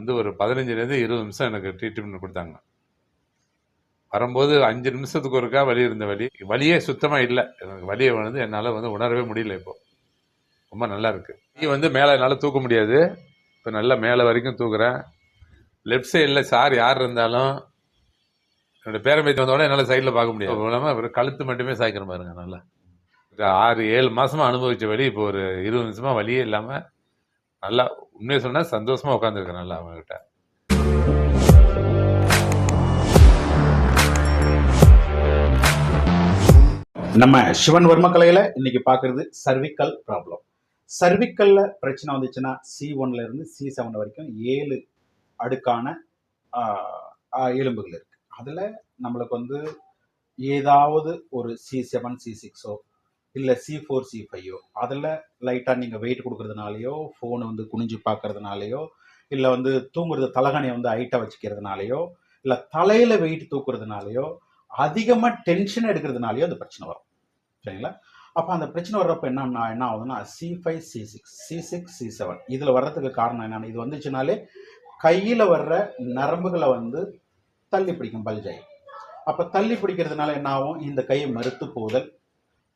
வந்து ஒரு பதினஞ்சுலேருந்து இருபது நிமிஷம் எனக்கு ட்ரீட்மெண்ட் கொடுத்தாங்க. வரும்போது அஞ்சு நிமிஷத்துக்கு ஒருக்கா வலி இருந்த வலி. வலியே சுத்தமாக இல்லை. எனக்கு வலியை வந்து என்னால் வந்து உணரவே முடியல இப்போ. ரொம்ப நல்லா இருக்குது நீ வந்து மேலே என்னால் தூக்க முடியாது. இப்போ நல்லா மேலே வரைக்கும் தூக்குறேன். லெஃப்ட் சைடில் சார் யார் இருந்தாலும் என்னோட பேரம்பேத்தி வந்தோட என்னால் சைடில் பார்க்க முடியாது. இல்லாமல் அப்புறம் கழுத்து மட்டுமே சாய்க்கிற பாருங்க நல்லா ஆறு ஏழு மாதமாக அனுபவித்த வலி இப்போ ஒரு இருபது நிமிஷமாக வலியே இல்லாமல் நல்லா உண்மையை சொன்னால் சந்தோஷமா உட்காந்துருக்கேன் நல்லா அவங்ககிட்ட. நம்ம சிவன் வர்ம கலையில் இன்னைக்கு பார்க்குறது சர்விக்கல் ப்ராப்ளம் சர்விக்கல்ல பிரச்சனை வந்துச்சுன்னா சி ஒன்ல இருந்து சி செவன் வரைக்கும் ஏழு அடுக்கான எலும்புகள் இருக்கு. அதுல நம்மளுக்கு வந்து ஏதாவது ஒரு சி செவன் சி சிக்ஸோ இல்லை சி ஃபோர் சி ஃபைவோ அதில் லைட்டாக நீங்கள் வெயிட் கொடுக்குறதுனாலையோ ஃபோனை வந்து குனிஞ்சு பார்க்கறதுனாலையோ இல்லை வந்து தூங்குறது தலகணியை வந்து ஹைட்டாக வச்சுக்கிறதுனாலையோ இல்லை தலையில் வெயிட் தூக்குறதுனாலையோ அதிகமாக டென்ஷன் எடுக்கிறதுனாலையோ அந்த பிரச்சனை வரும். சரிங்களா? அப்போ அந்த பிரச்சனை வர்றப்ப என்ன என்ன ஆகுதுன்னா C five C six C six C seven இதில் வர்றதுக்கு காரணம் என்னென்னு இது வந்துச்சுனாலே கையில் வர்ற நரம்புகளை வந்து தள்ளி பிடிக்கும் பல்ஜாய் அப்போ தள்ளி பிடிக்கிறதுனால என்ன ஆகும்? இந்த கையை மறுத்து போதல்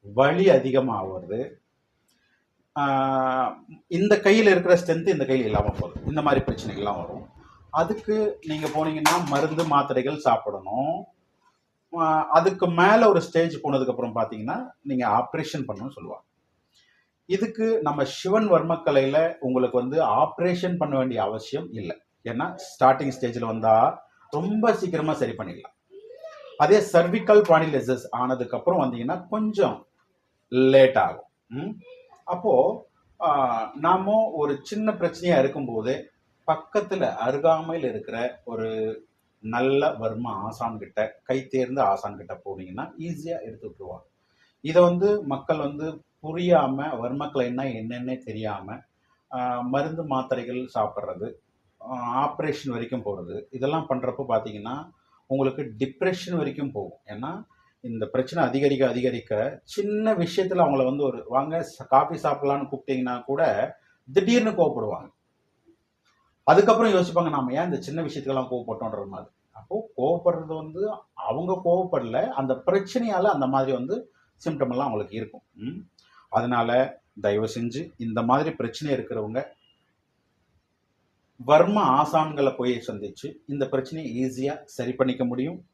வலி அதிகமாகிறது ஆஹ் இந்த கையில் இருக்கிற ஸ்ட்ரென்த் இந்த கையில் இல்லாமல் போகுது. இந்த மாதிரி பிரச்சனைகள்லாம் வரும். அதுக்கு நீங்கள் போனீங்கன்னா மருந்து மாத்திரைகள் சாப்பிடணும். அதுக்கு மேலே ஒரு ஸ்டேஜ் போனதுக்கப்புறம் பார்த்தீங்கன்னா நீங்கள் ஆப்ரேஷன் பண்ணணும்னு சொல்லுவாங்க. இதுக்கு நம்ம சிவன் வர்மக்கலையில் உங்களுக்கு வந்து ஆப்ரேஷன் பண்ண வேண்டிய அவசியம் இல்லை. ஏன்னா ஸ்டார்டிங் ஸ்டேஜில் வந்தால் ரொம்ப சீக்கிரமாக சரி பண்ணிடலாம். அதே சர்விக்கல் பானிலைசஸ் ஆனதுக்கப்புறம் வந்தீங்கன்னா கொஞ்சம் லேட் ஆகும். ம்? அப்போ நாம ஒரு சின்ன பிரச்சனையா இருக்கும்போது பக்கத்துல அருகாமையில் இருக்கிற ஒரு நல்ல வர்ம ஆசான் கிட்ட கை தேர்ந்த ஆசான் கிட்ட போனீங்கன்னா ஈஸியா எடுத்து விட்டுருவாங்க. இதை வந்து மக்கள் வந்து புரியாம வர்மக்கலைன்னா என்னன்னே தெரியாம மருந்து மாத்திரைகள் சாப்பிட்றது ஆப்ரேஷன் வரைக்கும் போகிறது இதெல்லாம் பண்ணுறப்போ பார்த்தீங்கன்னா உங்களுக்கு டிப்ரெஷன் வரைக்கும் போகும். ஏன்னா இந்த பிரச்சனை அதிகரிக்க அதிகரிக்க சின்ன விஷயத்துல அவங்கள வந்து ஒரு வாங்க காஃபி சாப்பிடலான்னு கூப்பிட்டீங்கன்னா கூட திடீர்னு கோவப்படுவாங்க. அதுக்கப்புறம் யோசிப்பாங்க நாம ஏன் இந்த சின்ன விஷயத்துக்கெல்லாம் கோவப்பட்டோன்ற மாதிரி? அப்போ கோவப்படுறது வந்து அவங்க கோவப்படல. அந்த பிரச்சனையால அந்த மாதிரி வந்து சிம்டம் எல்லாம் அவங்களுக்கு இருக்கும். ம்? அதனால தயவு செஞ்சு இந்த மாதிரி பிரச்சனை இருக்கிறவங்க வர்ம ஆசான்களை போய் சந்திச்சு இந்த பிரச்சனையை ஈஸியா சரி பண்ணிக்க முடியும்.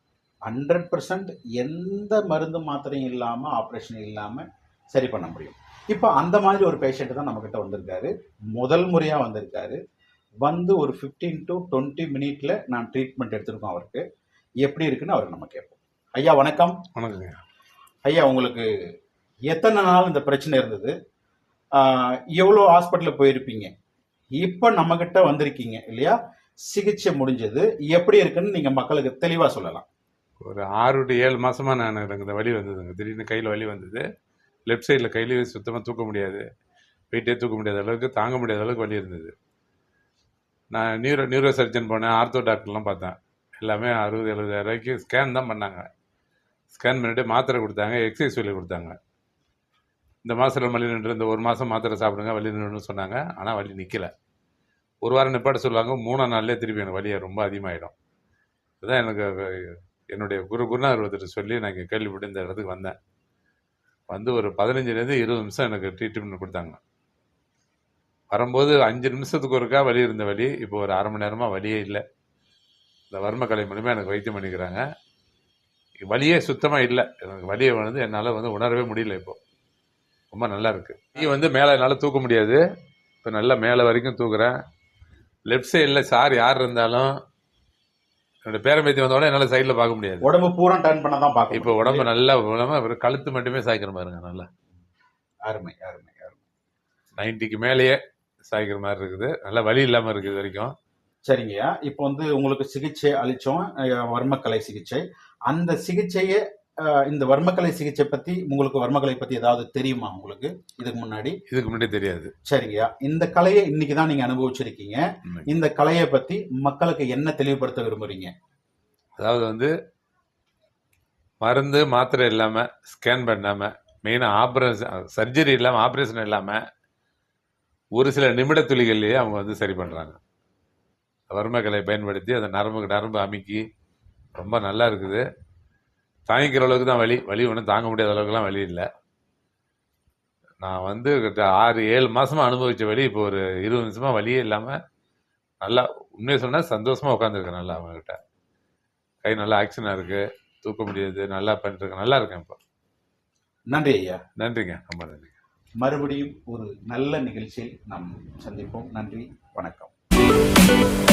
ஹண்ட்ரட் பர்சன்ட் எந்த மருந்து மாத்திரையும் இல்லாமல் ஆப்ரேஷன் இல்லாமல் சரி பண்ண முடியும். இப்போ அந்த மாதிரி ஒரு பேஷண்ட் தான் நம்மக்கிட்ட வந்திருக்காரு. முதல் முறையாக வந்திருக்காரு. வந்து ஒரு ஃபிஃப்டீன் டு டுவெண்ட்டி மினிட்ல நான் ட்ரீட்மெண்ட் எடுத்திருக்கோம் அவருக்கு. எப்படி இருக்குன்னு அவருக்கு நம்ம கேட்போம். ஐயா வணக்கம். வணக்கங்க. ஐயா உங்களுக்கு எத்தனை நாள் இந்த பிரச்சனை இருந்தது? எவ்வளோ ஹாஸ்பிட்டலுக்கு போயிருப்பீங்க? இப்போ நம்மக்கிட்ட வந்திருக்கீங்க இல்லையா? சிகிச்சை முடிஞ்சது. எப்படி இருக்குன்னு நீங்கள் மக்களுக்கு தெளிவாக சொல்லலாம். ஒரு ஆறு டு ஏழு மாதமாக நான் எனக்கு இந்த வலி வந்ததுங்க. திடீர்னு கையில் வலி வந்தது. லெஃப்ட் சைடில் கையிலேயே சுத்தமாக தூக்க முடியாது. வெயிட்டே தூக்க முடியாத அளவுக்கு தாங்க முடியாத அளவுக்கு வலி இருந்தது. நான் நியூரோ நியூரோ சர்ஜன் போனேன். ஆர்த்தோ டாக்டர்லாம் பார்த்தேன். எல்லாமே அறுபது எழுபதாயிரம் ரூபாய்க்கு ஸ்கேன் தான் பண்ணாங்க. ஸ்கேன் பண்ணிட்டு மாத்திரை கொடுத்தாங்க எக்ஸசைஸ் சொல்லி கொடுத்தாங்க. இந்த மாதத்தில் வலி நின்று இந்த ஒரு மாதம் மாத்திரை சாப்பிடுங்க வலி நின்றுன்னு சொன்னாங்க. ஆனால் வலி நிற்கல ஒரு வாரம் நிப்பாட்ட சொல்லுவாங்க. மூணாம் நாள்லேயே திருப்பி எனக்கு வலியை ரொம்ப அதிகமாகிடும் இதுதான் எனக்கு என்னுடைய குரு குருநாதர் ஒருத்தர் சொல்லி நான் இங்கே கேள்விப்பட்டு இந்த இடத்துக்கு வந்தேன். வந்து ஒரு பதினஞ்சுலேருந்து இருபது நிமிஷம் எனக்கு ட்ரீட்மெண்ட் கொடுத்தாங்க. வரும்போது அஞ்சு நிமிஷத்துக்கு ஒருக்கா வலி இருந்த வலி இப்போ ஒரு அரை மணி நேரமாக வலியே இல்லை. இந்த வர்மக்கலை மூலிமா எனக்கு வைத்தியம் பண்ணிக்கிறாங்க. வலியே சுத்தமாக இல்லை. எனக்கு வலியை வந்து என்னால் வந்து உணரவே முடியல இப்போது ரொம்ப நல்லா இருக்குது நீ வந்து மேலே என்னால் தூக்க முடியாது. இப்போ நல்லா மேலே வரைக்கும் தூக்குறேன். லெஃப்ட் சைடில் சார் யார் இருந்தாலும் என்னோட பேரம்பேத்தி வந்தோட என்னால் சைடில் பார்க்க முடியாது. உடம்பு பூரா டர்ன் பண்ண தான் பார்க்க இப்போ உடம்பு நல்லா வெறும் கழுத்து மட்டுமே சாய்க்கிற பாருங்க நல்லா. அருமை அருமை அருமை. நைன்ட்டிக்கு மேலேயே சாய்க்கிற மாதிரி இருக்குது. நல்லா வலி இல்லாமல் இருக்குது வரைக்கும். சரிங்கய்யா. இப்போ வந்து உங்களுக்கு சிகிச்சை அளிச்சோம் அஹ், வர்மக்கலை சிகிச்சை. அந்த சிகிச்சையை இந்த வர்மக்கலை சிகிச்சை பத்தி உங்களுக்கு வர்மக்கலை பத்தி ஏதாவது தெரியுமா உங்களுக்கு? இதுக்கு முன்னாடி? இதுக்கு முன்னாடி தெரியாது. சரிங்கய்யா இந்த கலையை இன்னைக்கு தான் நீங்க அனுபவிச்சிருக்கீங்க. இந்த கலையை பத்தி மக்களுக்கு என்ன தெளிவுபடுத்த விரும்புறீங்க? அதாவது வந்து மருந்து மாத்திரை இல்லாமல் ஸ்கேன் பண்ணாமல் மெயினாக ஆப்ரேஷன் சர்ஜரி இல்லாமல் ஆப்ரேஷன் இல்லாமல் ஒரு சில நிமிட துளிகள்லேயே அவங்க வந்து சரி பண்ணுறாங்க வர்மக்கலை பயன்படுத்தி அந்த நரம்புக்கு நரம்பு அமுக்கி ரொம்ப நல்லா இருக்குது. தாங்கிக்கிற அளவுக்கு தான் வலி. வலி ஒன்றும் தாங்க முடியாத அளவுக்குலாம் வலி இல்லை. நான் வந்து கிட்ட ஆறு ஏழு மாசமா அனுபவிச்ச வலி இப்போ ஒரு இருபது நிமிஷமா வலியே இல்லாமல் நல்லா உண்மையை சொன்னால் சந்தோஷமா உட்காந்துருக்கேன் நல்லா அவங்ககிட்ட. கை நல்லா ஆக்ஷனாக இருக்கு. தூக்க முடியாது. நல்லா பண்ணிருக்கேன் நல்லா இருக்கேன் இப்போ. நன்றி ஐயா. நன்றிங்க. ரொம்ப நன்றி மறுபடியும் ஒரு நல்ல நிகழ்ச்சியில் நாம் சந்திப்போம். நன்றி. வணக்கம்.